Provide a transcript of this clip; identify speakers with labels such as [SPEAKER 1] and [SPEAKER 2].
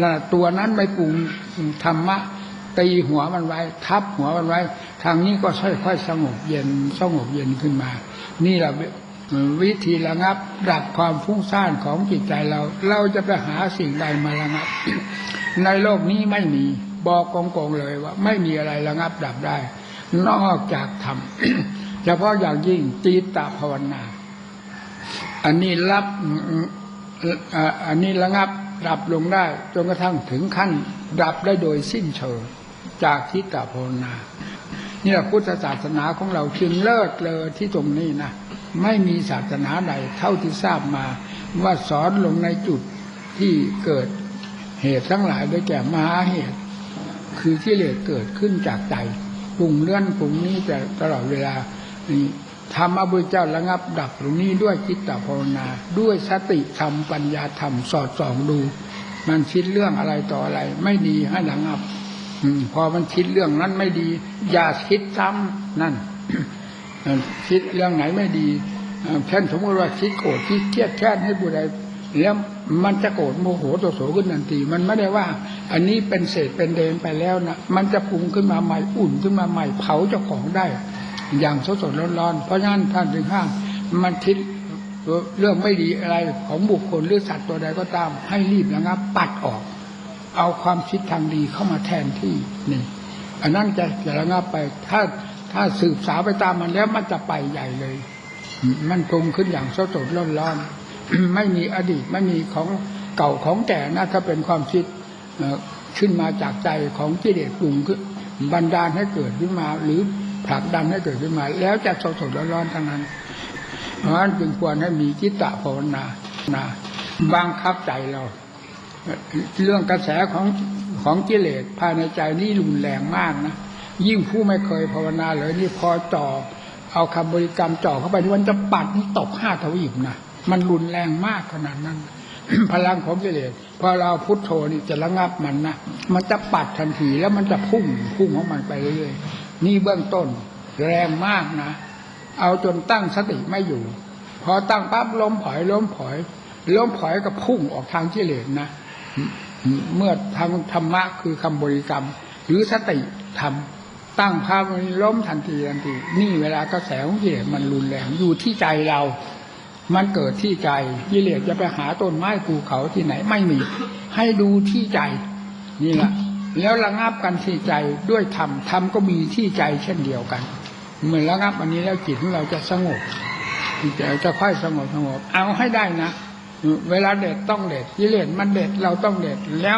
[SPEAKER 1] นั่นตัวนั้นไม่ปรุงธรรมะตีหัวมันไว้ ทับหัวมันไว้ ทางนี้ก็ค่อยๆสงบเย็นสงบเย็นขึ้นมา นี่แหละวิธีระงับดับความฟุ้งซ่านของจิตใจเรา เราจะไปหาสิ่งใดมาระงับ ในโลกนี้ไม่มีบอกกงๆเลยว่า ไม่มีอะไรระงับดับได้ นอกจากธรรมเฉพาะอย่างยิ่งจีตตภาวนา อันนี้รับอ่าอันนี้ระงับ ดับลงได้จนกระทั่งถึงขั้น ดับได้โดยสิ้นเชิงจากทิฏฐภาวนานี่แหละพุทธศาสนาของเราจึงเลิศเลยที่ตรงนี้นะไม่มีศาสนาใดเท่าที่ทราบมา ว่าสอนลงในจุดที่เกิดเหตุทั้งหลายได้แก่มหาเหตุ คือที่เลสเกิดขึ้นจากใจปรุงเลื่อนปรุงนี้แต่ตลอดเวลานี่ ธรรมพระพุทธเจ้าระงับดับตรงนี้ด้วยจิตตภาวนา ด้วยสติธรรมปัญญาธรรมสอดส่องดู มันคิดเรื่องอะไรต่ออะไร ไม่ดีให้ระงับอืพอมันคิดเรื่องนั้นไม่ดี อย่าคิดซ้ำนั่นคิดเรื่องไหนไม่ดีเช่นสมมติว่าคิดโกรธคิดเครียดแค้นให้ผู้ใดแล้วมันจะโกรธโมโหโตโสขึ้นทันที มันไม่ได้ว่า อันนี้เป็นเศษเป็นเดนไปแล้วนะมันจะปรุงขึ้นมาใหม่อุ่นขึ้นมาใหม่เผาเจ้าของได้ อย่างสดสดร้อนๆเพราะฉะนั้นท่านถึงห้ามมันคิดเรื่องไม่ดีอะไรของบุคคลหรือสัตว์ตัวใดก็ตาม ให้รีบระงับปัดออก เอาความคิดทางดีเข้ามาแทนที่นี่อันนั้นจะจะระงับไป ถ้าถ้าสืบสาวไปตามมันแล้วมันจะไปใหญ่เลย มันปรุงขึ้นอย่างสดสดร้อนร้อนๆไม่มีอดีตไม่มีของเก่าของแก่นะถ้าเป็นความคิดขึ้นมาจากใจของกิเลสปรุงขึ้นบันดาลให้เกิดขึ้นมาหรือ ผลักดันให้เกิดขึ้นมา แล้วจะสดสดร้อนๆทั้งนั้น เพราะฉะนั้นจึงควรให้มีจิตตภาวนานะบังคับใจเรา เรื่องกระแสของของกิเลสภายในใจนี่รุนแรงมากนะยิ่งผู้ไม่เคยภาวนาเลยนี่พอจ่อเอาคำบริกรรมจ่อเข้าไปนี่มันจะปัดนี่ตกห้าทวีปนะมันรุนแรงมากขนาดนั้น พลังของกิเลสพอเราพุทโธนี่จะระงับมันนะมันจะปัดทันทีแล้วมันจะพุ่งพุ่งของมันไปเรื่อย นี่เบื้องต้น แรงมากนะ เอาจนตั้งสติไม่อยู่ พอตั้งปั๊บล้มผอยล้มผอย ล้มผอยก็พุ่งออกทางกิเลสนะเมื่อทำธรรมะคือคำบริกรรม หรือสติทำตั้งภาพมันล้มทันทีทันที นี่เวลากระแสของกิเลสมันรุนแรงอยู่ที่ใจเรา มันเกิดที่ใจกิเลสจะไปหาต้นไม้ภูเขาที่ไหนไม่มี ให้ดูที่ใจ นี่แหละ แล้วระงับกันที่ใจด้วยธรรมธรรมก็มีที่ใจเช่นเดียวกัน เมื่อระงับอันนี้แล้วจิตของเราจะสงบจะจะค่อยสงบสงบเอาให้ได้นะ เวลาเด็ดต้องเด็ดกิเลสมันเด็ดเราต้องเด็ดแล้ว